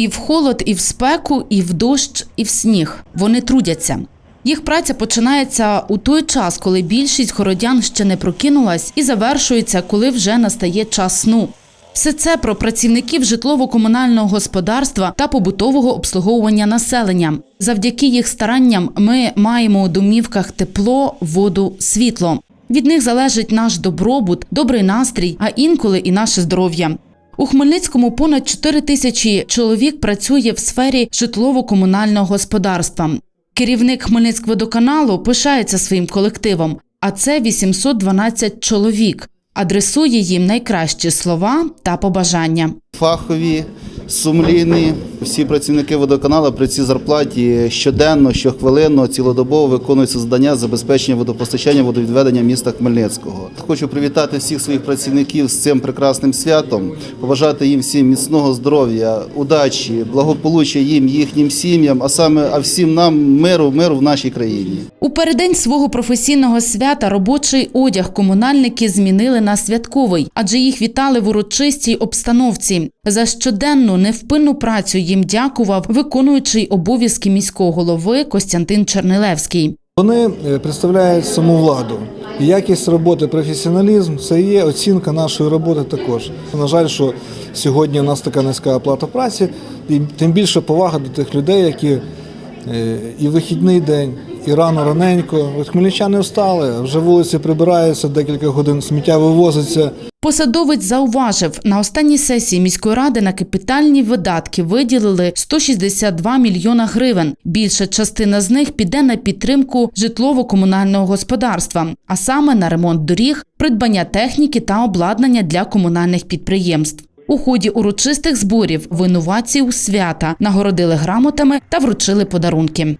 І в холод, і в спеку, і в дощ, і в сніг. Вони трудяться. Їх праця починається у той час, коли більшість городян ще не прокинулась, і завершується, коли вже настає час сну. Все це про працівників житлово-комунального господарства та побутового обслуговування населення. Завдяки їх старанням ми маємо у домівках тепло, воду, світло. Від них залежить наш добробут, добрий настрій, а інколи і наше здоров'я. У Хмельницькому понад 4 тисячі чоловік працює в сфері житлово-комунального господарства. Керівник Хмельницькводоканалу пишається своїм колективом, а це 812 чоловік. Адресує їм найкращі слова та побажання. фахові, сумлінні. Всі працівники водоканалу при цій зарплаті щоденно, щохвилинно, цілодобово виконують завдання забезпечення водопостачання, водовідведення міста Хмельницького. Хочу привітати всіх своїх працівників з цим прекрасним святом, побажати їм всім міцного здоров'я, удачі, благополуччя їм, їхнім сім'ям, а саме а всім нам миру, миру в нашій країні. У переддень свого професійного свята робочий одяг комунальники змінили на святковий, адже їх вітали в урочистій обстановці. За щоденну невпинну працю їм дякував виконуючий обов'язки міського голови Костянтин Чернилевський. Вони е, представляють саму владу. Якість роботи, професіоналізм це є оцінка нашої роботи також. На жаль, що сьогодні у нас така низька оплата праці, і тим більше повага до тих людей, які е, і вихідний день, і рано раненько. Хмельничани встали, вже вулиці прибираються, декілька годин сміття вивозиться. Посадовець зауважив, на останній сесії міської ради на капітальні видатки виділили 162 мільйона гривень. Більша частина з них піде на підтримку житлово-комунального господарства, а саме на ремонт доріг, придбання техніки та обладнання для комунальних підприємств. У ході урочистих зборів винуватців свята нагородили грамотами та вручили подарунки.